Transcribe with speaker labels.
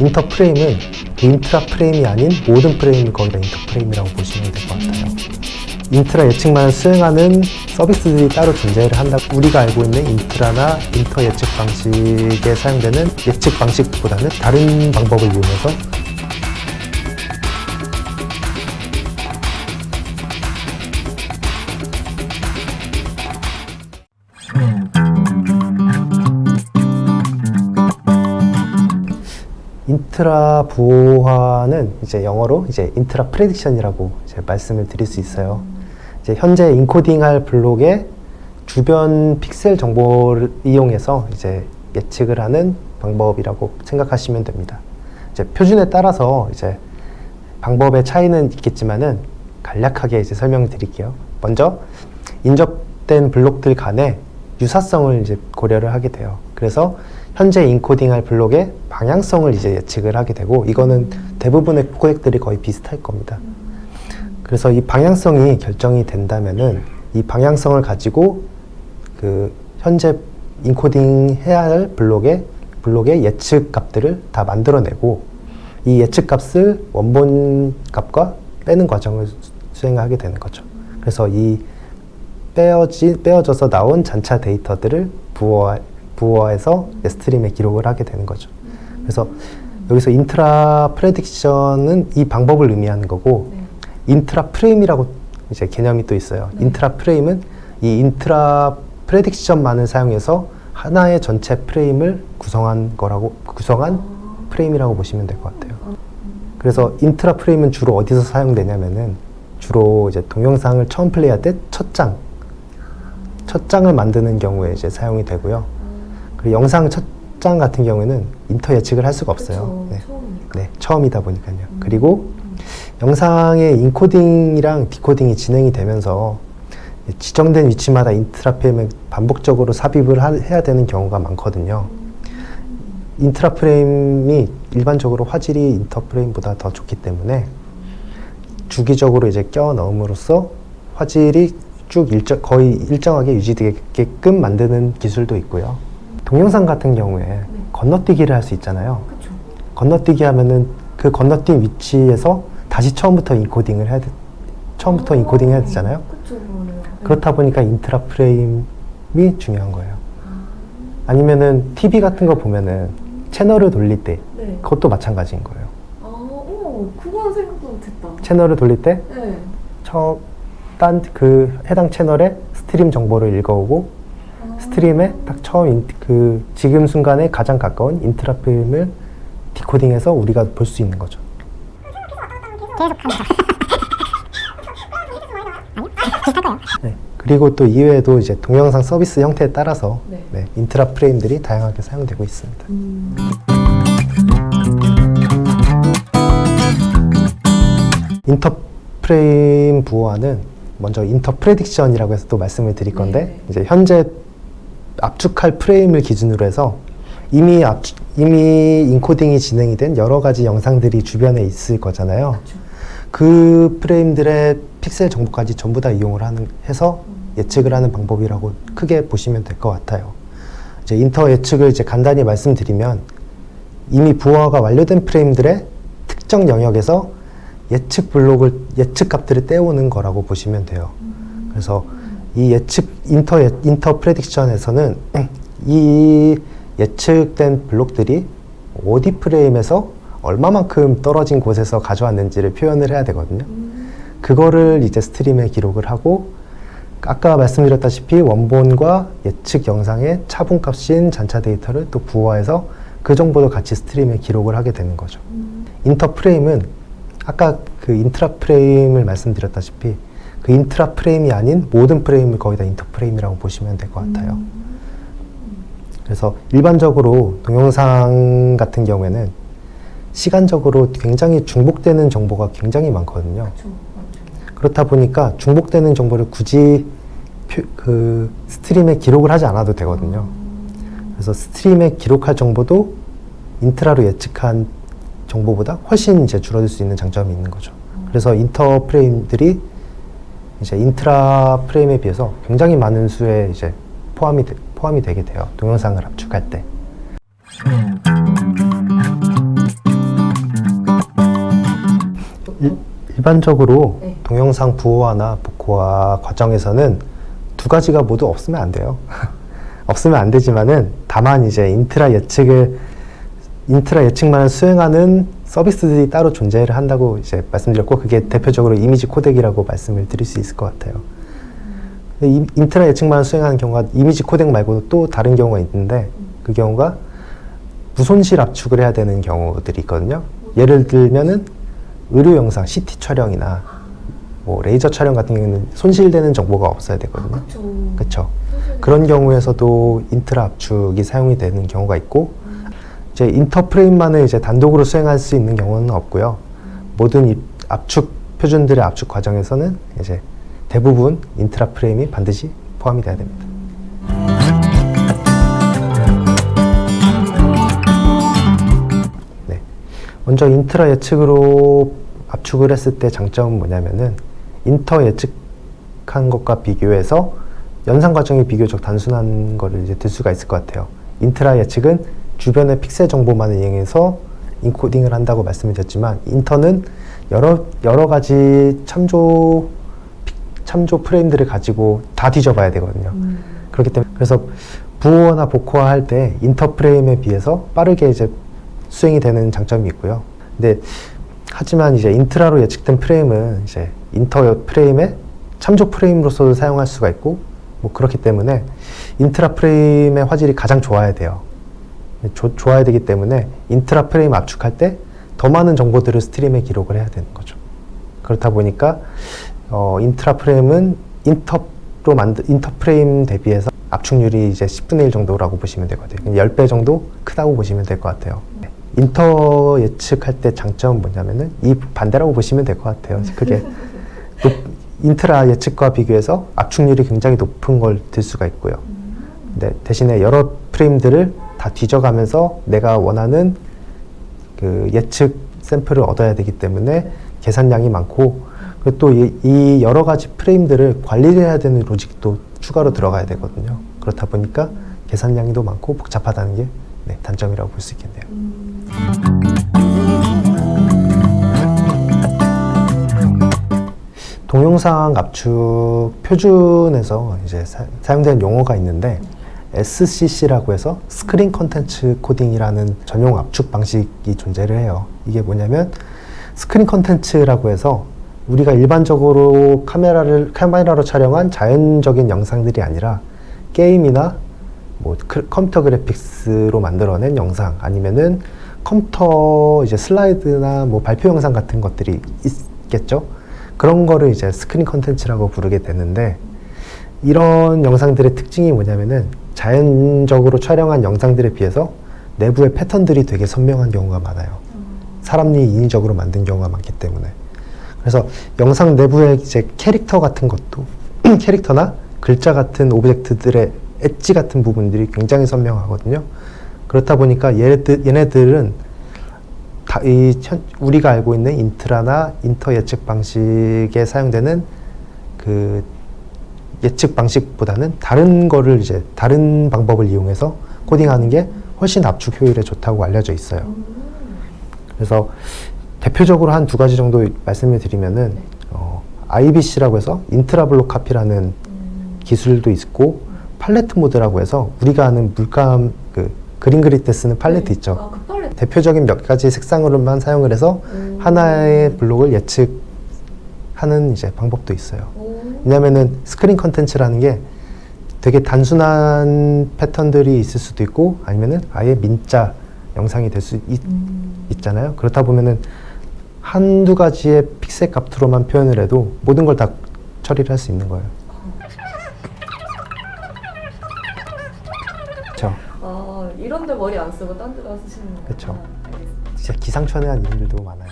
Speaker 1: 인터 프레임은 그 인트라 프레임이 아닌 모든 프레임을 거기다 인터 프레임이라고 보시면 될 것 같아요. 인트라 예측만을 수행하는 서비스들이 따로 존재를 한다. 우리가 알고 있는 인트라나 인터 예측 방식에 사용되는 예측 방식보다는 다른 방법을 이용해서 인트라 부호화는 이제 영어로 이제 인트라 프레딕션이라고 이제 말씀을 드릴 수 있어요. 이제 현재 인코딩할 블록의 주변 픽셀 정보를 이용해서 이제 예측을 하는 방법이라고 생각하시면 됩니다. 이제 표준에 따라서 이제 방법의 차이는 있겠지만은 간략하게 이제 설명드릴게요. 먼저 인접된 블록들 간의 유사성을 이제 고려를 하게 돼요. 그래서 현재 인코딩할 블록의 방향성을 이제 예측을 하게 되고 이거는 대부분의 코덱들이 거의 비슷할 겁니다. 그래서 이 방향성이 결정이 된다면은 이 방향성을 가지고 그 현재 인코딩 해야 할 블록의 블록의 예측 값들을 다 만들어내고 이 예측 값을 원본 값과 빼는 과정을 수- 수행하게 되는 거죠. 그래서 이 빼어지 빼어져서 나온 잔차 데이터들을 부호화 이제 스트림에 기록을 하게 되는 거죠. 그래서 여기서 인트라 프레딕션은 이 방법을 의미하는 거고 인트라 프레임이라고 이제 개념이 또 있어요. 인트라 프레임은 이 인트라 프레딕션만을 사용해서 하나의 전체 프레임을 구성한 거라고 구성한 프레임이라고 보시면 될 것 같아요. 그래서 인트라 프레임은 주로 어디서 사용되냐면은 주로 이제 동영상을 처음 플레이할 때 첫 장, 첫 장을 만드는 경우에 이제 사용이 되고요. 그리고 영상 첫 장 같은 경우에는 인터 예측을 할 수가 없어요. 네.
Speaker 2: 처음이니까.
Speaker 1: 네, 처음이다 보니까요. 그리고 영상의 인코딩이랑 디코딩이 진행이 되면서 지정된 위치마다 인트라 프레임을 반복적으로 삽입을 하- 해야 되는 경우가 많거든요. 인트라 프레임이 일반적으로 화질이 인터 프레임보다 더 좋기 때문에 주기적으로 이제 껴 넣음으로써 화질이 쭉 일정, 거의 일정하게 유지되게끔 만드는 기술도 있고요. 동영상 같은 경우에 건너뛰기를 할 수 있잖아요.
Speaker 2: 그쵸.
Speaker 1: 건너뛰기 하면은 그 건너뛴 위치에서 다시 처음부터 인코딩을 해야 돼, 처음부터 인코딩 해야 되잖아요.
Speaker 2: 그쵸, 그러네요.
Speaker 1: 그렇다 보니까 인트라 프레임이 중요한 거예요. 아 니면은 TV 같은 거 보면은 채널을 돌릴 때
Speaker 2: 네.
Speaker 1: 그것도 마찬가지인 거예요.
Speaker 2: 아, 오, 그건 생각도 못했다.
Speaker 1: 채널을 돌릴 때
Speaker 2: 네.
Speaker 1: 처음 딴그 해당 채널의 스트림 정보를 읽어오고
Speaker 2: 아.
Speaker 1: 스트림에 딱 처음 인- 그 지금 순간에 가장 가까운 인트라 프레임을 디코딩해서 우리가 볼 수 있는 거죠. 네. 그리고 또 이외에도 이제 동영상 서비스 형태에 따라서
Speaker 2: 네.
Speaker 1: 네, 인트라 프레임들이 다양하게 사용되고 있습니다.
Speaker 2: 음.
Speaker 1: 인터 프레임 부호화는 먼저 인터 프레딕션이라고 해서 또 말씀을 드릴 건데
Speaker 2: 네.
Speaker 1: 이제 현재 압축할 프레임을 기준으로 해서 이미 압축, 이미 인코딩이 진행이 된 여러 가지 영상들이 주변에 있을 거잖아요.
Speaker 2: 그쵸.
Speaker 1: 그 프레임들의 픽셀 정보까지 전부 다 이용을 하는 해서 예측을 하는 방법이라고 크게 보시면 될 것 같아요. 이제 인터 예측을 이제 간단히 말씀드리면 이미 부호화가 완료된 프레임들의 특정 영역에서 예측 블록을 예측 값들을 떼오는 거라고 보시면 돼요. 그래서 이 예측 인터 예- 인터 프레딕션에서는 이 예측된 블록들이 어디 프레임에서 얼마만큼 떨어진 곳에서 가져왔는지를 표현을 해야 되거든요. 그거를 이제 스트림에 기록을 하고 아까 말씀드렸다시피 원본과 예측 영상의 차분값인 잔차 데이터를 또 부호화해서 그 정보도 같이 스트림에 기록을 하게 되는 거죠. 인터 프레임은 아까 그 인트라 프레임을 말씀드렸다시피 그 인트라 프레임이 아닌 모든 프레임을 거의 다 인터 프레임이라고 보시면 될 것 같아요. 그래서 일반적으로 동영상 같은 경우에는 시간적으로 굉장히 중복되는 정보가 굉장히 많거든요. 그렇다 보니까 중복되는 정보를 굳이 표- 그 스트림에 기록을 하지 않아도 되거든요. 그래서 스트림에 기록할 정보도 인트라로 예측한 정보보다 훨씬 이제 줄어들 수 있는 장점이 있는 거죠. 그래서 인터 프레임들이 이제 인트라 프레임에 비해서 굉장히 많은 수에 이제 포함이 되, 포함이 되게 돼요. 동영상을 압축할 때. 일반적으로
Speaker 2: 네.
Speaker 1: 동영상 부호화나 복호화 과정에서는 두 가지가 모두 없으면 안 돼요. 없으면 안 되지만은 다만 이제 인트라 예측을 인트라 예측만을 수행하는 서비스들이 따로 존재를 한다고 이제 말씀드렸고 그게 대표적으로 이미지 코덱이라고 말씀을 드릴 수 있을 것 같아요. 이- 인트라 예측만을 수행하는 경우가 이미지 코덱 말고도 또 다른 경우가 있는데 그 경우가 무손실 압축을 해야 되는 경우들이 있거든요. 예를 들면은 의료 영상 CT 촬영이나 뭐 레이저 촬영 같은 경우는 손실되는 정보가 없어야 되거든요. 그렇죠. 그런 경우에서도 인트라 압축이 사용이 되는 경우가 있고 이제 인터 프레임만을 이제 단독으로 수행할 수 있는 경우는 없고요. 모든 이 압축 표준들의 압축 과정에서는 이제 대부분 인트라 프레임이 반드시 포함이 돼야 됩니다. 네. 먼저 인트라 예측으로 압축을 했을 때 장점은 뭐냐면은 인터 예측한 것과 비교해서 연산 과정이 비교적 단순한 거를 이제 들 수가 있을 것 같아요. 인트라 예측은 주변의 픽셀 정보만을 이용해서 인코딩을 한다고 말씀을 드렸지만 인터는 여러 여러 가지 참조 픽- 참조 프레임들을 가지고 다 뒤져봐야 되거든요.
Speaker 2: 음.
Speaker 1: 그렇기 때문에 그래서 부호나 복호화 할 때 인터 프레임에 비해서 빠르게 이제 수행이 되는 장점이 있고요. 근데 하지만 이제 인트라로 예측된 프레임은 이제 인터 프레임의 참조 프레임으로서도 사용할 수가 있고 뭐 그렇기 때문에 인트라 프레임의 화질이 가장 좋아야 돼요. 조- 좋아야 되기 때문에 인트라 프레임 압축할 때 더 많은 정보들을 스트림에 기록을 해야 되는 거죠. 그렇다 보니까 어, 인트라 프레임은 인터로 만든 인터 프레임 대비해서 압축률이 이제 10분의 1 정도라고 보시면 되거든요. 10배 정도 크다고 보시면 될 것 같아요. 인터 예측할 때 장점은 뭐냐면은 이 반대라고 보시면 될 것 같아요. 그게 높- 인트라 예측과 비교해서 압축률이 굉장히 높은 걸 들 수가 있고요. 네, 대신에 여러 프레임들을 다 뒤져가면서 내가 원하는 그 예측 샘플을 얻어야 되기 때문에 계산량이 많고 그리고 또이 여러 가지 프레임들을 관리를 해야 되는 로직도 추가로 들어가야 되거든요. 그렇다 보니까 계산량이 더 많고 복잡하다는 게 네, 단점이라고 볼 수 있겠네요.
Speaker 2: 음.
Speaker 1: 동영상 압축 표준에서 이제 사, 사용되는 용어가 있는데 SCC라고 해서 스크린 컨텐츠 코딩이라는 전용 압축 방식이 존재를 해요. 이게 뭐냐면 스크린 컨텐츠라고 해서 우리가 일반적으로 카메라를 카메라로 촬영한 자연적인 영상들이 아니라 게임이나 뭐 크- 컴퓨터 그래픽스로 만들어낸 영상 아니면은 컴퓨터 이제 슬라이드나 뭐 발표 영상 같은 것들이 있겠죠. 그런 거를 이제 스크린 컨텐츠라고 부르게 되는데 이런 영상들의 특징이 뭐냐면은 자연적으로 촬영한 영상들에 비해서 내부의 패턴들이 되게 선명한 경우가 많아요. 사람이 인위적으로 만든 경우가 많기 때문에. 그래서 영상 내부에 이제 캐릭터 같은 것도 캐릭터나 글자 같은 오브젝트들의 엣지 같은 부분들이 굉장히 선명하거든요. 그렇다 보니까 얘네들, 얘네들은 다, 이 현, 우리가 알고 있는 인트라나 인터 예측 방식에 사용되는 그 예측 방식보다는 다른 거를 이제 다른 방법을 이용해서 코딩하는 게 훨씬 압축 효율에 좋다고 알려져 있어요.
Speaker 2: 음.
Speaker 1: 그래서 대표적으로 한 두 가지 정도 말씀을 드리면은 어, IBC라고 해서 인트라블록 카피라는
Speaker 2: 음.
Speaker 1: 기술도 있고 팔레트 모드라고 해서 우리가 아는 물감 그 그림 그릴 때 쓰는 팔레트
Speaker 2: 네.
Speaker 1: 있죠.
Speaker 2: 아, 그 팔레트.
Speaker 1: 대표적인 몇 가지 색상으로만 사용을 해서
Speaker 2: 오.
Speaker 1: 하나의 블록을 예측하는 이제 방법도 있어요.
Speaker 2: 오.
Speaker 1: 왜냐면은 스크린 컨텐츠라는 게 되게 단순한 패턴들이 있을 수도 있고 아니면은 아예 민자 영상이 될수
Speaker 2: 음.
Speaker 1: 있잖아요. 그렇다 보면은 한두 가지의 픽셀 값으로만 표현을 해도 모든 걸 다 처리를 할 수 있는 거예요. 그렇죠.
Speaker 2: 아, 이런 데 머리 안 쓰고 딴데 가서 쓰시는.
Speaker 1: 그쵸.
Speaker 2: 알겠습니다.
Speaker 1: 진짜 기상천외한 이름들도 많아요.